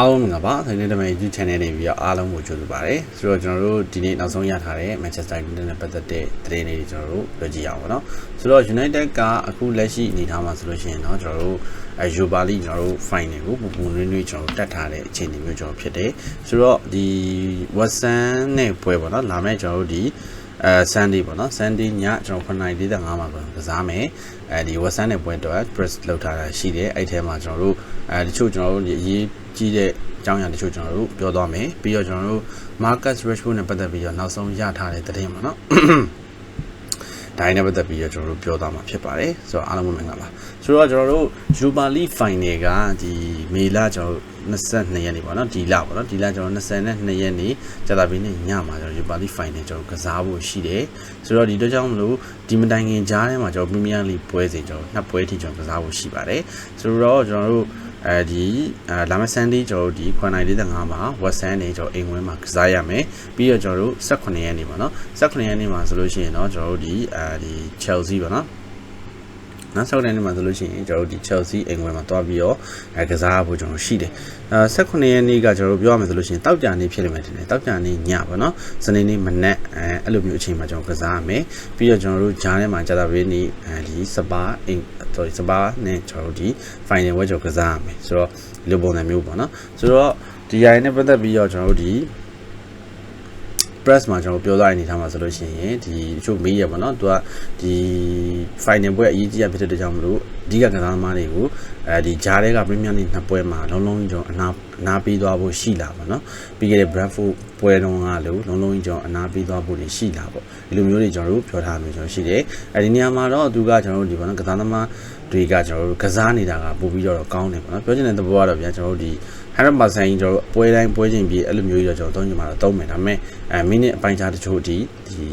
အားလုံးမင်္ဂလာပါ။ဆိုင်နေတမန် YouTube channel နေပြီးတော့အားလုံးကိုကြိုဆိုပါရစေ။ဆိုတော့ကျွန်တော်တို့ဒီနေ့နောက်ဆုံးရထားတဲ့ Manchester United နဲ့ပတ်သက်တဲ့သတင်းလေးတွေကျွန်တော်တို့ပြောကြည့်အောင်ပါနော်။ဆိုတော့ United ကအခုလက်ရှိအနေထားမှာဆိုလို့ရှိရင်တော့ကျွန်တော်တို့အဲ Europa League ကျွန်တော်တို့ final ကိုပူပူနွေးနွေးကျွန်တော်တို့တက်ထားတဲ့အခြေအနေမျိုးကျွန်တော်ဖြစ်တယ်။ဆိုတော့ဒီ West Ham နဲ့ပွဲပေါ့နော်။လာမယ့်ကျွန်တော်တို့ဒီအဲ Sunday ပေါ့နော် Sunday ညကျွန်တော်9:45မှာကစားမယ်အဲဒီ West Ham နဲ့ပွဲတော့ press လောက်ထားတာရှိတယ်အဲ့ထဲမှာကျွန်တော်တို့အဲဒီချို့ကျွန်တော်တို့အရေး ကြီးတဲ့အကြောင်းအရာတချို့ကျွန်တော်တို့ပြောသွားမယ်ပြီးတော့ကျွန်တော်တို့ Marcus Rashford နဲ့ပတ်သက်ပြီးတော့နောက်ဆုံးရထားတဲ့သတင်းပေါ့နော်ဒါနဲ့ပတ်သက်ပြီးတော့ကျွန်တော်တို့ပြောသားမှာဖြစ်ပါတယ်ဆိုတော့အားလုံးမင်္ဂလာပါဆိုတော့ကျွန်တော်တို့ Europa League Final ကဒီမေလကျွန်တော်တို့22ရက်နေ့ပေါ့နော်ဒီလပေါ့နော်ဒီလကျွန်တော်22ရက်နေ့ကြာသပတေးနေ့ညမှာကျွန်တော် Europa League Final ကျွန်တော်ကစားဖို့ရှိတယ်ဆိုတော့ဒီတော့ကြောင့်မလို့ဒီမတိုင်ခင်ကြားထဲမှာကျွန်တော် Premier League ပွဲစဉ်ကျွန်တော်နှစ်ပွဲထိကျွန်တော်ကစားဖို့ရှိပါတယ်ဆိုတော့ကျွန်တော်တို့ အဲဒီအဲလာမယ့် Sunday ကျွန်တော်တို့ဒီ9:45မှာ West Ham နဲ့ကျွန်တော်အိမ်ဝင်းမှာကစားရမယ်ပြီးတော့ကျွန်တော်တို့18ရက်နေ့ပေါ့နော်18ရက်နေ့မှာဆိုလို့ရှိရင်တော့ကျွန်တော်တို့ဒီအဲဒီ Chelsea ပေါ့နော် နောက်ဆောက်တဲ့နေ့မှာဆိုလို့ရှိရင်ကျွန်တော်တို့ဒီ Chelsea အိမ်ဝင်မှာတွားပြီးတော့အဲကစားဖို့ကျွန်တော်ရှိတယ်။အဲ18ရက်နေ့ကကျွန်တော်တို့ပြောရမယ်ဆိုလို့ရှိရင်တောက်ကြနေ့ဖြစ်နေမယ်ထင်တယ်။တောက်ကြနေ့ညပေါ့နော်။စနေနေ့မနက်အဲအဲ့လိုမျိုးအချိန်မှာကျွန်တော်ကစားရမယ်။ပြီးတော့ကျွန်တော်တို့ဂျားထဲမှာကြာတာပေးနေ့အဲဒီစပါအိမ် sorry စပါနဲ့ကျွန်တော်တို့ဒီ final ဝဲကျွန်တော်ကစားရမယ်။ဆိုတော့ဒီလိုပုံစံမျိုးပေါ့နော်။ဆိုတော့ဒီရိုင်းနဲ့ပတ်သက်ပြီးတော့ကျွန်တော်တို့ဒီ press မှာကျွန်တော်ပြောသွားတဲ့အနေထားမှာဆိုလို့ရှိရင်ဒီအချို့မေးရပါတော့သူကဒီ final ပွဲအရေးကြီးရဖြစ်တဲ့ကြောင့်မလို့အဓိကကစားသမားတွေကိုအဲဒီဂျားတွေက Premier League နှစ်ပွဲမှာလုံးလုံးကျွန်တော်အနာအနာပေးသွားဖို့ရှိလာပါတော့ပြီးခဲ့တဲ့ Bradford ပွဲတုန်းကလို့လုံးလုံးကျွန်တော်အနာပေးသွားဖို့ရှိလာပေါ့ဒီလိုမျိုးတွေကျွန်တော်တို့ပြောထားမျိုးကျွန်တော်ရှိတယ်အဲဒီနေရာမှာတော့သူကကျွန်တော်တို့ဒီပေါ့နော်ကစားသမားတွေကကျွန်တော်တို့ကစားနေတာကပို့ပြီးတော့ကောင်းတယ်ပေါ့နော်ပြောချင်တဲ့သဘောကတော့ဗျာကျွန်တော်တို့ဒီ 100%ကျွန်တော်ပွဲတိုင်းပွဲချင်းပြီးအဲ့လိုမျိုးကြီးတော့ကျွန်တော်သုံးချင်မှာတော့သုံးမယ်ဒါပေမဲ့အဲမိနစ်အပိုင်းခြားတချို့ဒီဒီ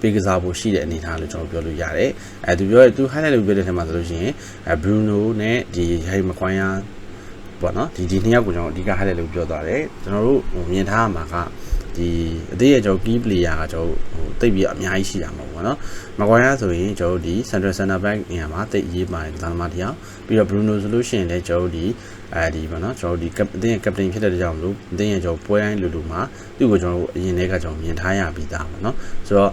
ပေးကစားဖို့ရှိတဲ့အနေအထားလို့ကျွန်တော်ပြောလို့ရတယ်အဲသူပြောသူ highlight လို့ပြောတဲ့ထဲမှာဆိုလို့ရှိရင်အဲ Bruno နဲ့ဒီ Harry Maguire ပေါ့နော်ဒီဒီနှစ်ယောက်ကိုကျွန်တော်အဓိက highlight လို့ပြောသွားတယ်ကျွန်တော်တို့ဟိုမြင်ထားမှာကဒီအသေးရဲ့ကျွန်တော် key player ကကျွန်တော်ဟိုတိတ်ပြီးအများကြီးရှိတာမဟုတ်ဘူးပေါ့နော်မကွာရဆိုရင်ကျွန်တော်ဒီ central center back နေရာမှာတိတ်ရေးပါတယ်ကစားသမားတယောက်ပြီးတော့ Bruno ဆိုလို့ရှိရင်လည်းကျွန်တော်ဒီ အဲဒီပေါ့နော်ကျွန်တော်ဒီအတင်းရဲ့ captain ဖြစ်တဲ့ကြောင့်မလို့အတင်းရဲ့ကျွန်တော်ပွဲတိုင်းလူလူမှာသူ့ကိုကျွန်တော်အရင်တည်းကကျွန်တော်မြင်ထားရပြီးသားပေါ့နော်ဆိုတော့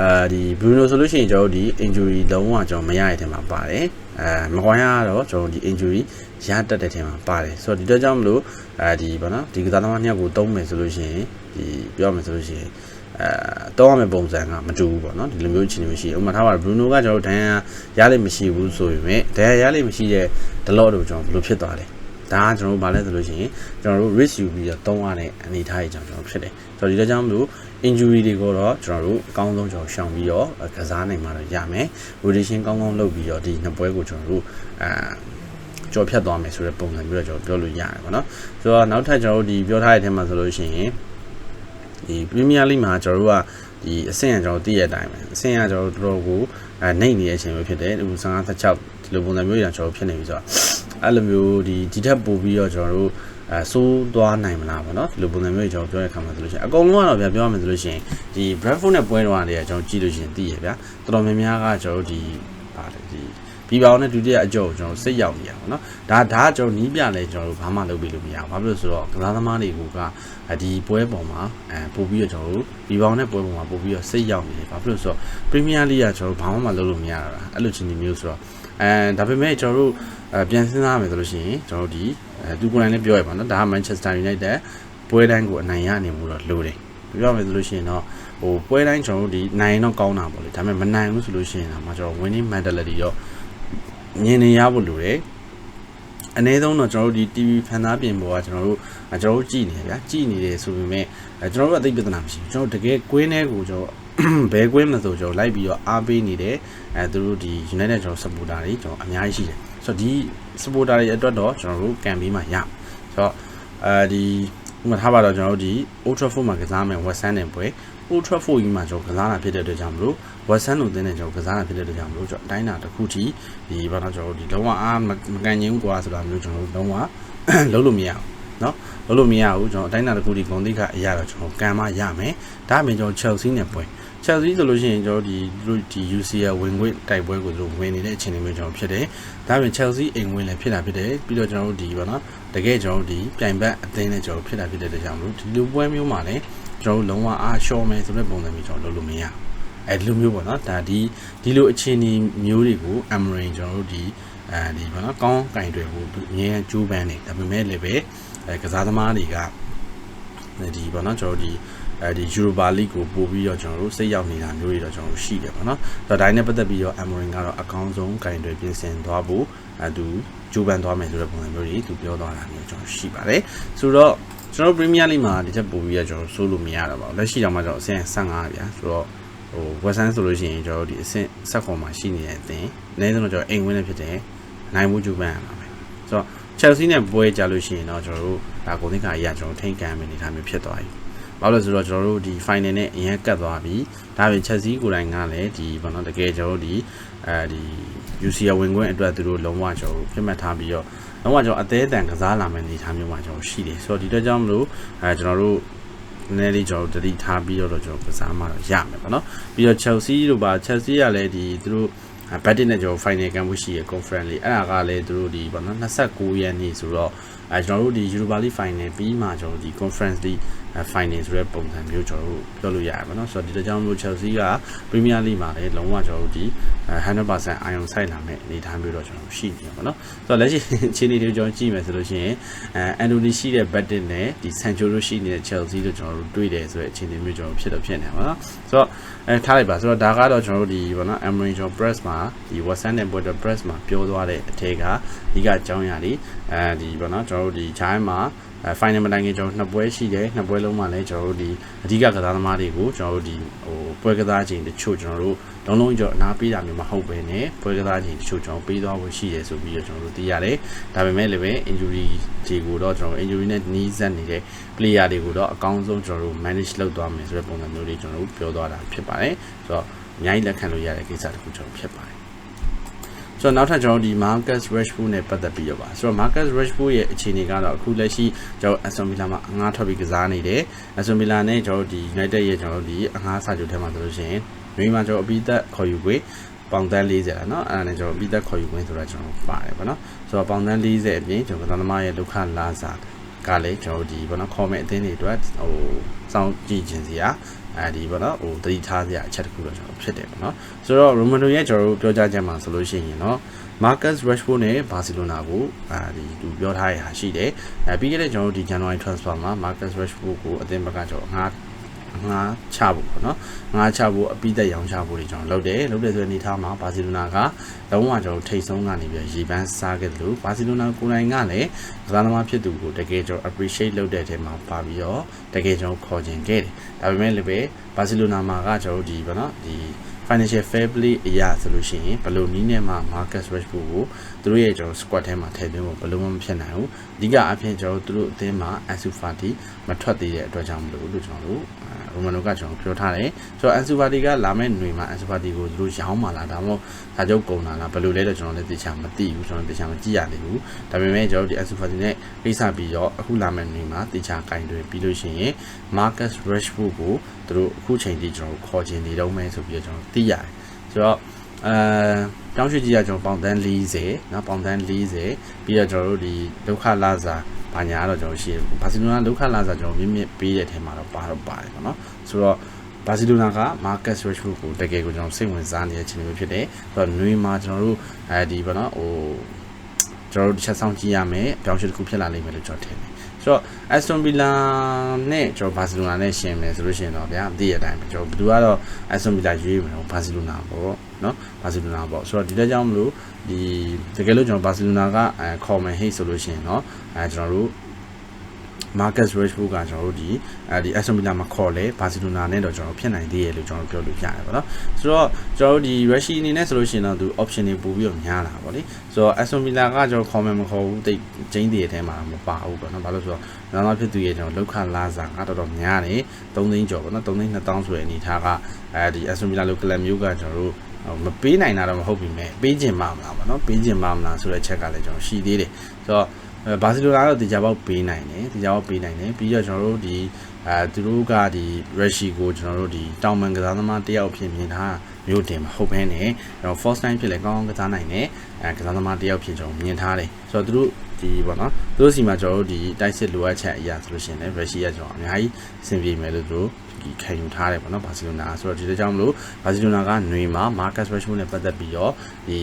အဲဒီ Bruno ဆိုလို့ရှိရင်ကျွန်တော်ဒီ injury လုံးဝကျွန်တော်မရရတဲ့မှာပါတယ်အဲမကွာရကတော့ကျွန်တော်ဒီ injury ရတတ်တဲ့ထဲမှာပါတယ်ဆိုတော့ဒီတော့ကြောင့်မလို့အဲဒီပေါ့နော်ဒီကစားသမားနှစ်ယောက်ကိုတုံးမယ်ဆိုလို့ရှိရင်ဒီပြောမယ်ဆိုလို့ရှိရင်အဲတောင်းရမယ့်ပုံစံကမတူဘူးပေါ့နော်ဒီလိုမျိုးအခြေအနေမရှိဘူးဥပမာထားပါဘရူနိုကကျွန်တော်တို့ဒဏ်ရာရလိမ့်မရှိဘူးဆိုပေမဲ့ဒဏ်ရာရလိမ့်မရှိတဲ့ဒလော့တို့ကျွန်တော်ဘယ်လိုဖြစ်သွားလဲ ဒါကကျွန်တော်တို့ဗာလဲဆိုလို့ရှိရင်ကျွန်တော်တို့ risk ယူပြီးတော့တုံးရတဲ့အနေအထားကြီးကြောင့်ကျွန်တော်ဖြစ်တယ်ဆိုတော့ဒီတော့ကြောင့်မလို့ injury တွေကိုတော့ကျွန်တော်တို့အကောင်းဆုံးကျွန်တော်ရှောင်ပြီးတော့ကစားနိုင်မှာတော့ရမယ် rotation ကောင်းကောင်းလုပ်ပြီးတော့ဒီနှစ်ပွဲကိုကျွန်တော်တို့အာကြော်ဖြတ်သွားမယ်ဆိုတဲ့ပုံစံမျိုးတော့ကျွန်တော်ပြောလို့ရတယ်ပေါ့နော်ဆိုတော့နောက်ထပ်ကျွန်တော်တို့ဒီပြောထားတဲ့အထက်မှာဆိုလို့ရှိရင်ဒီ Premier League မှာကျွန်တော်တို့ကဒီအဆင့်အကျွန်တော်သိရတဲ့အတိုင်းပဲအဆင့်ကကျွန်တော်တို့တော်တော်ကိုအဲနှိမ့်နေတဲ့အချိန်မျိုးဖြစ်တယ်ဒီ55 36ဒီလိုပုံစံမျိုးတွေကျွန်တော်ဖြစ်နေပြီဆိုတော့ အဲ့လိုမျိုးဒီဒီထက်ပိုပြီးတော့ကျွန်တော်တို့အဲစိုးသွားနိုင်မလားပေါ့နော်ဒီလိုပုံစံမျိုးကျွန်တော်ပြောရတဲ့ခါမှာဆိုလို့ရှိရင်အကုန်လုံးကတော့ဗျာပြောရမယ်ဆိုလို့ရှိရင်ဒီ Bradford နဲ့ပွဲတော်တွေကကျွန်တော်ကြည့်လို့ရှိရင်သိရဗျာတော်တော်များများကကျွန်တော်တို့ဒီပါတယ်ဒီပြီးပါအောင်နဲ့ဒုတိယအကြောကိုကျွန်တော်စိတ်ရောက်နေရပါတော့ဒါဒါကကျွန်တော်နီးပြလဲကျွန်တော်တို့ဘာမှလုပ်ပြီးလို့မရဘူးဘာဖြစ်လို့ဆိုတော့ကစားသမားတွေကဒီပွဲပေါ်မှာအဲပို့ပြီးတော့ကျွန်တော်တို့ပြီးပါအောင်နဲ့ပွဲပေါ်မှာပို့ပြီးတော့စိတ်ရောက်နေတယ်ဘာဖြစ်လို့ဆိုတော့ Premier League ကကျွန်တော်တို့ဘာမှမလုပ်လို့မရတာအဲ့လိုချင်းဒီမျိုးဆိုတော့အဲဒါပေမဲ့ကျွန်တော်တို့ အဲပြန်စဉ်းစားမယ်ဆိုလို့ရှိရင်ကျွန်တော်တို့ဒီအဲသူကိုယ်တိုင်လည်းပြောရပါတော့ဒါက Manchester United ပွဲတိုင်းကိုအနိုင်ရနေမှုတော့လိုတယ်ပြောရမယ်ဆိုလို့ရှိရင်တော့ဟိုပွဲတိုင်းကျွန်တော်တို့ဒီနိုင်တော့ကောင်းတာပေါ့လေဒါပေမဲ့မနိုင်ဘူးဆိုလို့ရှိရင်တော့ကျွန်တော် winning mentality တော့မြင်နေရဖို့လိုတယ်အနည်းဆုံးတော့ကျွန်တော်တို့ဒီ TV ဖန်သားပြင်ပေါ်ကကျွန်တော်တို့ကျွန်တော်တို့ကြည်နေဗျာကြည်နေတယ်ဆိုပေမဲ့ကျွန်တော်တို့အသိပြဿနာမရှိဘူးကျွန်တော်တကယ်ကွင်းထဲကိုကျွန်တော် ဘဲကွင်းမဆိုကျွန်တော်လိုက်ပြီးတော့အားပေးနေတယ်အဲသူတို့ဒီ United ကျွန်တော် supporter တွေကျွန်တော်အများကြီးရှိတယ်ဆိုတော့ဒီ supporter တွေအတွက်တော့ကျွန်တော်တို့ကံပေးမှရဆိုတော့အဲဒီဥပမာထားပါတော့ကျွန်တော်တို့ဒီ Old Trafford မှာကစားမယ် West Ham နဲ့ပွဲ Old Trafford ကြီးမှာကျွန်တော်ကစားတာဖြစ်တဲ့အတွက်ကြောင့်မလို့ West Ham လို့သင်းတဲ့ကျွန်တော်ကစားတာဖြစ်တဲ့အတွက်ကြောင့်မလို့ကျွန်တော်အတိုင်းတာတစ်ခုထိဒီဘာလို့ကျွန်တော်ဒီလုံးဝအားမကန်ရင်ဘူးကွာဆိုတာမျိုးကျွန်တော်လုံးဝလုံးလို့မရဘူးเนาะလုံးလို့မရဘူးကျွန်တော်အတိုင်းတာတစ်ခုဒီဂုံတိခအရာတော့ကျွန်တော်ကံမရမယ်ဒါအပြင်ကျွန်တော် Chelsea နဲ့ပွဲ Chelsea ဆိုလို့ရှိရင်ကျွန်တော်တို့ဒီသူတို့ဒီ UCL ဝင်ခွင့်တိုက်ပွဲကိုသူတို့ဝင်နေတဲ့အခြေအနေမျိုးကျွန်တော်ဖြစ်တယ်ဒါပေမဲ့ Chelsea အိမ်ဝင်လည်းဖြစ်တာဖြစ်တယ်ပြီးတော့ကျွန်တော်တို့ဒီပေါ့နော်တကယ်ကျွန်တော်တို့ဒီပြိုင်ဘက်အသင်းနဲ့ကျွန်တော်ဖြစ်တာဖြစ်တဲ့ကြောင့်မလို့ဒီလိုပွဲမျိုးမှာလည်းကျွန်တော်တို့လုံးဝအားရှော့မယ်ဆိုတဲ့ပုံစံမျိုးကျွန်တော်လုပ်လို့မရအဲဒီလိုမျိုးပေါ့နော်ဒါဒီဒီလိုအခြေအနေမျိုးတွေကို Amarin ကျွန်တော်တို့ဒီအဲဒီပေါ့နော်ကောင်းကင်တွေကိုအမြဲကြိုးပမ်းနေဒါပေမဲ့လည်းပဲအဲကစားသမားတွေကဒီပေါ့နော်ကျွန်တော်တို့ဒီ အဲဒီ Europa League ကိုပို့ပြီးတော့ကျွန်တော်တို့စိတ်ရောက်နေတာမျိုးတွေတော့ကျွန်တော်တို့ရှိတယ်ပေါ့နော်။ဆိုတော့ဒါနဲ့ပတ်သက်ပြီးတော့ Amorin ကတော့အကောင်းဆုံးကင်တွေပြင်ဆင်သွားဖို့အဲသူကြိုးပမ်းသွားမယ်ဆိုတဲ့ပုံစံမျိုးတွေသူပြောသွားတာမျိုးကျွန်တော်ရှိပါတယ်။ဆိုတော့ကျွန်တော် Premier League မှာဒီချက်ပို့ပြီးတော့ကျွန်တော်ဆိုးလို့မရတော့ပါဘူး။လက်ရှိတော့မှကျွန်တော်အဆင့်15ဗျာ။ဆိုတော့ဟို Western ဆိုလို့ရှိရင်ကျွန်တော်ဒီအဆင့်ဆက်ခွန်မှာရှိနေတဲ့အသင်းအနည်းဆုံးတော့ကျွန်တော်အိမ်ဝင်းလည်းဖြစ်တယ်။နိုင်မှုကြိုးပမ်းရမှာပဲ။ဆိုတော့ Chelsea နဲ့ပွဲကြလို့ရှိရင်တော့ကျွန်တော်တို့ဒါကိုသင်္ကာကြီးကကျွန်တော်ထိန်ကန်မယ်အနေထားမျိုးဖြစ်သွားပြီ။ ဘာလို့လဲဆိုတော့ကျွန်တော်တို့ဒီ final နဲ့အရင်ကတ်သွားပြီဒါပြင် Chelsea ကိုယ်တိုင်ကလည်းဒီဘာလို့တကယ်ကျွန်တော်တို့ဒီအဲဒီ UCL ဝင်ခွင့်အတွက်သူတို့လုံးဝကျွန်တော်တို့ပြတ်မှတ်ထားပြီးတော့လုံးဝကျွန်တော်အသေးအတန်ကစားလာမယ့်အနေအထားမျိုးမှာကျွန်တော်ရှိတယ်ဆိုတော့ဒီတော့ကြောင့်မလို့အဲကျွန်တော်တို့နည်းနည်းလေးကျွန်တော်တို့တတိထားပြီးတော့ကျွန်တော်ကစားမှတော့ရမယ်ပေါ့နော်ပြီးတော့ Chelsea တို့ပါ Chelsea ကလည်းဒီသူတို့ဘတ်တစ်နဲ့ကျွန်တော် final ကံမှုရှိရ conference လေးအဲ့ဒါကလည်းသူတို့ဒီပေါ့နော်29ရက်နေ့ဆိုတော့ အဲကျွန်တော်တို့ဒီ Europa League final ပြီးမှကျွန်တော်တို့ဒီ conference league finance ဆိုတဲ့ပုံစံမျိုးကျွန်တော်တို့ပြောလို့ရရပါတော့ဆိုတော့ဒီတကြောင်မျိုး Chelsea က Premier League မှာလည်းလုံးဝကျွန်တော်တို့ဒီ100%အာရုံစိုက်လာမဲ့အနေအထားမျိုးတော့ကျွန်တော်ရှိနေပါတော့ဆိုတော့လက်ရှိအခြေအနေတွေကျွန်တော်ကြည့်မယ်ဆိုလို့ရှိရင်အဲအန်တိုနီရှိတဲ့ Batten နဲ့ဒီ Sancho တို့ရှိနေတဲ့ Chelsea တို့ကျွန်တော်တို့တွေ့တယ်ဆိုတဲ့အခြေအနေမျိုးကျွန်တော်ဖြစ်တော့ဖြစ်နေပါတော့ဆိုတော့အဲထားလိုက်ပါဆိုတော့ဒါကတော့ကျွန်တော်တို့ဒီဘောနော် Emery John Press မှာဒီ Watson နဲ့ Border Press မှာပြောသွားတဲ့အထက်ကအဓိကအကြောင်းအရာတွေအဲဒီဘောနော်ကျွန်တော်တို့ဒီ China မှာအဲ final မတိုင်ခင်ကျွန်တော်နှစ်ပွဲရှိတယ်နှစ်ပွဲလုံးမှာလည်းကျွန်တော်တို့ဒီအဓိကကစားသမားတွေကိုကျွန်တော်တို့ဒီဟိုပွဲကစားချိန်တချို့ကျွန်တော်တို့လုံးလုံးကြောအနာပေးတာမျိုးမဟုတ်ပဲねပွဲကစားချိန်တချို့ကျွန်တော်ပေးသွားဖို့ရှိတယ်ဆိုပြီးတော့ကျွန်တော်တို့သိရတယ်ဒါပေမဲ့လည်းပဲ injury တွေကိုတော့ကျွန်တော် injury နဲ့နီးစပ်နေတဲ့ player တွေကိုတော့အကောင်းဆုံးကျွန်တော်တို့ manage လုပ်သွားမယ်ဆိုတဲ့ပုံစံမျိုးလေးကျွန်တော်တို့ပြောသွားတာဖြစ်ပါတယ်ဆိုတော့အများကြီးလက်ခံလို့ရတဲ့ကိစ္စတစ်ခုကျွန်တော်ဖြစ်ပါတယ် ဆိုတော့နောက်ထပ်ကျွန်တော်ဒီ Marcus Rashford နဲ့ပတ်သက်ပြီးတော့ပါဆိုတော့ Marcus Rashford ရဲ့အခြေအနေကတော့အခုလက်ရှိကျွန်တော် Aston Villa မှာအငှားထွက်ပြီးကစားနေတယ် Aston Villa နဲ့ကျွန်တော်ဒီ United ရဲ့ကျွန်တော်ဒီအငှားစာချုပ်ထဲမှာဆိုလို့ရှိရင်မိမှာကျွန်တော်အပိသက်ခေါ်ယူခွေပေါင်တန်း40လားเนาะအဲ့ဒါနဲ့ကျွန်တော်အပိသက်ခေါ်ယူခွင့်ဆိုတာကျွန်တော်ပါတယ်ဗောနော်ဆိုတော့ပေါင်တန်း40အပြင်ကျွန်တော်ကသမားရဲ့ဒုက္ခလာစာကလည်းကျွန်တော်ဒီဗောနော်ခေါ်မဲ့အသင်းတွေအတွက်ဟိုစောင့်ကြည့်ခြင်းစီရာ အဲဒီပေါ့နော်ဟိုတတိထားစရာအချက်တစ်ခုတော့ကျွန်တော်ဖြစ်တယ်ပေါ့နော်ဆိုတော့ Romano ရဲ့ကျွန်တော်တို့ပြောကြချက်မှာဆိုလို့ရှိရင်တော့ Marcus Rashford နဲ့ Barcelona ကိုအဲဒီသူပြောထားရတာရှိတယ်အဲပြီးခဲ့တဲ့ကျွန်တော်တို့ဒီ January transfer မှာ Marcus Rashford ကိုအသင်းဘက်ကကျွန်တော်ငှား ငါချဖို့ပေါ့နော်ငါချဖို့အပိသက်ရောင်းချဖို့တွေကျွန်တော်လုပ်တယ်လုပ်တယ်ဆိုတဲ့အနေထားမှာဘာစီလိုနာကလုံးဝကျွန်တော်ထိတ်ဆုံးကနေပြီးရေပန်းစားခဲ့တယ်လို့ဘာစီလိုနာကိုယ်တိုင်ကလည်းကစားသမားဖြစ်သူကိုတကယ်ကျွန်တော် appreciate လုပ်တဲ့အထက်မှာပါပြီးတော့တကယ်ကျွန်တော်ခေါ်ကျင်ခဲ့တယ်ဒါပေမဲ့လည်းပဲဘာစီလိုနာမှာကကျွန်တော်ဒီပေါ့နော်ဒီ financial fair play အရာဆိုလို့ရှိရင်ဘယ်လိုနည်းနဲ့မှ Marcus Rashford ကိုသူတို့ရဲ့ကျွန်တော် squad ထဲမှာထည့်သွင်းဖို့ဘယ်လိုမှမဖြစ်နိုင်ဘူးအဓိကအဖြစ်ကျွန်တော်တို့အသင်းမှာ Ansu Fati မထွက်သေးတဲ့အတွက်ကြောင့်မလို့လို့ကျွန်တော်တို့ ရိုမန်နိုကကျွန်တော်ပြောထားတယ်ဆိုတော့အန်ဆူပါတီကလာမယ့်ຫນွေမှာအန်ဆူပါတီကိုသူတို့ရောင်းပါလားဒါမှမဟုတ်ဒါကြောင့်ကုန်လာလားဘယ်လိုလဲတော့ကျွန်တော်လည်းသိချာမသိဘူးကျွန်တော်သိချာမကြည့်ရသေးဘူးဒါပေမဲ့ကျွန်တော်ဒီအန်ဆူပါတီနဲ့ဖိစပြီးတော့အခုလာမယ့်ຫນွေမှာသိချာကင်တွေပြီးလို့ရှိရင် Marcus Rashford ကိုသူတို့အခုချိန်ထိကျွန်တော်ခေါ်ချင်နေတော့မယ်ဆိုပြီးတော့ကျွန်တော်သိရတယ်ဆိုတော့အဲတောင်းရှိကြီးကကျွန်တော်ပေါင်တန်း40နော်ပေါင်တန်း40ပြီးတော့ကျွန်တော်တို့ဒီဒုက္ခလာစာ ဘာညာတော့ကျွန်တော်ရှိတယ်ဘာစီလိုနာဒုက္ခလာစာကျွန်တော်မြင့်မြင့်ပေးတဲ့ထဲမှာတော့ပါတော့ပါတယ်ပေါ့နော်ဆိုတော့ဘာစီလိုနာက Marcus Rashford ကိုတကယ်ကိုကျွန်တော်စိတ်ဝင်စားနေတဲ့ချိန်မျိုးဖြစ်တယ်ဆိုတော့နွေမှာကျွန်တော်တို့အဲဒီပေါ့နော်ဟိုကျွန်တော်တို့တစ်ချက်ဆောင်ကြည့်ရမယ်ပြောင်းရွှေ့တစ်ခုဖြစ်လာလိမ့်မယ်လို့ကျွန်တော်ထင်တယ်ဆိုတော့ Aston Villa နဲ့ကျွန်တော် Barcelona နဲ့ရှင်မယ်ဆိုလို့ရှိရင်တော့ဗျာအသိရတိုင်းပဲကျွန်တော်ဘယ်သူကတော့ Aston Villa ရွေးမယ်တော့ Barcelona ပေါ့ နော်ဘာစီလိုနာပေါ့ဆိုတော့ဒီလက်ကြောင့်မလို့ဒီတကယ်လို့ကျွန်တော်ဘာစီလိုနာကခေါ်မယ်ဟိတ်ဆိုလို့ရှိရင်နော်အဲကျွန်တော်တို့ Marcus Rashford ကကျွန်တော်တို့ဒီအဲဒီ Aston Villa မှာခေါ်လဲ Barcelona နဲ့တော့ကျွန်တော်ဖြစ်နိုင်သေးရဲ့လို့ကျွန်တော်ပြောလို့ရတယ်ပေါ့နော်ဆိုတော့ကျွန်တော်တို့ဒီ Rashi အနေနဲ့ဆိုလို့ရှိရင်တော့သူ option တွေပို့ပြီးတော့များလာပေါ့လေဆိုတော့ Aston Villa ကကျွန်တော်ခေါ်မယ်မခေါ်ဘူးတိတ်ကျင်းတည်တဲ့အထဲမှာမပါဘူးပေါ့နော်ဘာလို့ဆိုတော့နောက်နောက်ဖြစ်သူရဲ့ကျွန်တော်လောက်ခလာစာကတော်တော်များတယ်3သိန်းကျော်ပေါ့နော်3သိန်း2000ဆိုတဲ့အနေထားကအဲဒီ Aston Villa လိုကလပ်မျိုးကကျွန်တော်တို့ မပေးနိုင်တာတော့မဟုတ်ပြီမဲ့ပေးခြင်းမမလားပေါ့နော်ပေးခြင်းမမလားဆိုတဲ့ချက်ကလည်းကျွန်တော်ရှိသေးတယ်ဆိုတော့အဲဘာစီလိုနာကတော့တေချာပေါက်ပေးနိုင်တယ်တေချာပေါက်ပေးနိုင်တယ်ပြီးတော့ကျွန်တော်တို့ဒီအဲသူတို့ကဒီရက်ရှီကိုကျွန်တော်တို့ဒီတောင်မန်ကစားသမားတယောက်ဖြစ်မြင်ထားမျိုးတင်မဟုတ်ဘဲနဲ့ကျွန်တော် first time ဖြစ်လဲကောင်းကောင်းကစားနိုင်တယ်အဲကစားသမားတယောက်ဖြစ်ကျွန်တော်မြင်ထားတယ်ဆိုတော့သူတို့ဒီပေါ့နော်သူတို့စီမှာကျွန်တော်တို့ဒီတိုက်စစ်လိုအပ်ချက်အရာဆိုလို့ရှိရင်လည်းရက်ရှီကကျွန်တော်အများကြီးအဆင်ပြေမယ်လို့သူတို့ဒီ ခံယူထားတယ်ပေါ့နော်ဘာစီလိုနာဆိုတော့ဒီလိုကြောင့်မလို့ဘာစီလိုနာကຫນွေမှာ Marcus Rashford နဲ့ပတ်သက်ပြီးတော့ဒီ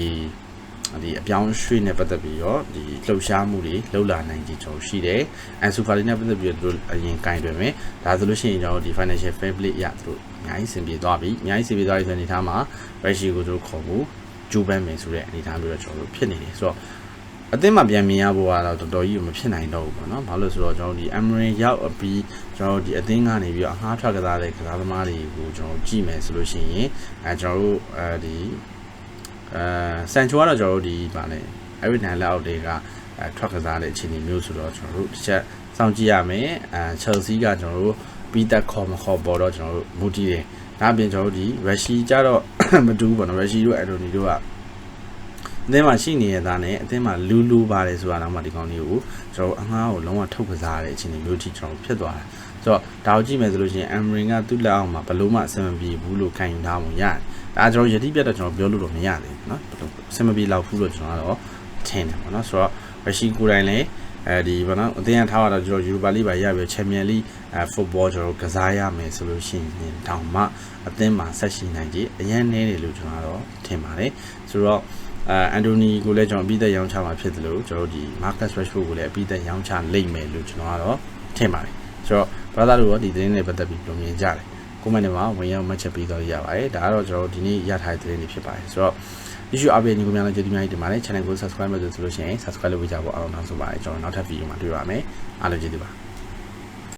ဒီအပြောင်းရွှေ့နဲ့ပတ်သက်ပြီးတော့ဒီလှုပ်ရှားမှုတွေလှုပ်လာနိုင်ခြင်းကျွန်တော်ရှိတယ်။အန်ဆူဖာလီနဲ့ပတ်သက်ပြီးတော့သူတို့အရင်ကင်တွင်မယ်။ဒါဆိုလို့ရှိရင်ကျွန်တော်ဒီ financial fair play ရသူတို့အများကြီးစင်ပြေသွားပြီ။အများကြီးစင်ပြေသွားပြီဆိုတဲ့အနေအထားမှာ Rashi ကိုသူတို့ခေါ်ဖို့ဂျူပန်မယ်ဆိုတဲ့အနေအထားမျိုးတော့ကျွန်တော်တို့ဖြစ်နေတယ်ဆိုတော့ အသင်းမှာပြန်မြင်ရဖို့ကတော့တော်တော်ကြီးမဖြစ်နိုင်တော့ဘူးပေါ့နော်။ဘာလို့လဲဆိုတော့ကျွန်တော်ဒီ Emery ရောက်အပြီးကျွန်တော်ဒီအသင်းကနေပြီးတော့အငှားထွက်ကစားတဲ့ကစားသမားတွေကိုကျွန်တော်ကြည့်မယ်ဆိုလို့ရှိရင်အဲကျွန်တော်တို့အဲဒီအဲဆန်ချိုကတော့ကျွန်တော်တို့ဒီဗာလဲအဲ့ဒီနိုင်လောက်တွေကအဲထွက်ကစားတဲ့အခြေအနေမျိုးဆိုတော့ကျွန်တော်တို့တစ်ချက်စောင့်ကြည့်ရမယ်အဲ Chelsea ကကျွန်တော်တို့ပြီးသက်ခေါ်မခေါ်ပေါ်တော့ကျွန်တော်တို့မူတည်တယ်ဒါအပြင်ကျွန်တော်တို့ဒီ Rashi ကြတော့မတူဘူးပေါ့နော် Rashi တို့ Anthony တို့က အသင်းမှာရှိနေရတာနဲ့အသင်းမှာလူလူပါတယ်ဆိုတာတော့မှဒီကောင်လေးကိုကျွန်တော်အငှားကိုလုံးဝထုတ်ကစားတဲ့အခြေအနေမျိုးထိကျွန်တော်ဖြစ်သွားတယ်ဆိုတော့ဒါကိုကြည့်မယ်ဆိုလို့ရှိရင် Amrin ကသူ့လက်အောက်မှာဘလို့မှအဆင်မပြေဘူးလို့ခံယူထားမှရတယ်ဒါကျွန်တော်ယတိပြတ်တော့ကျွန်တော်ပြောလို့တော့မရသေးဘူးเนาะအဆင်မပြေလောက်ဘူးလို့ကျွန်တော်ကတော့ထင်တယ်ပေါ့နော်ဆိုတော့ Rashi ကိုယ်တိုင်လည်းအဲဒီဘာနော်အသင်းကထားရတော့ကျွန်တော် Europa League ပါရပြီး Champion League အဲ football ကျွန်တော်ကစားရမယ်ဆိုလို့ရှိရင်တောင်မှအသင်းမှာဆက်ရှိနိုင်ကြအရင်နေတယ်လို့ကျွန်တော်ကတော့ထင်ပါတယ်ဆိုတော့ အဲအန်တိုနီကိုလည်းကျွန်တော်အပြီးသက်ရောင်းချမှာဖြစ်တယ်လို့ကျွန်တော်ဒီ Marcus Rashford ကိုလည်းအပြီးသက်ရောင်းချလိမ့်မယ်လို့ကျွန်တော်ကတော့ထင်ပါတယ်ဆိုတော့ brother တို့ရောဒီသတင်းတွေပတ်သက်ပြီးပြောမြင်ကြတယ် comment တွေမှာဝင်ရောက်မှတ်ချက်ပေးတော့ရပါတယ်ဒါကတော့ကျွန်တော်ဒီနေ့ရထားတဲ့သတင်းတွေဖြစ်ပါတယ်ဆိုတော့ issue update ညီကိုများလည်းကျေးဇူးများတင်ပါတယ် channel ကို subscribe လုပ်လို့ဆိုလို့ရှိရင် subscribe လုပ်ပေးကြဖို့အားလုံးတောင်းဆိုပါတယ်ကျွန်တော်နောက်ထပ် video မှာတွေ့ပါမယ်အားလုံးကျေးဇူးပါ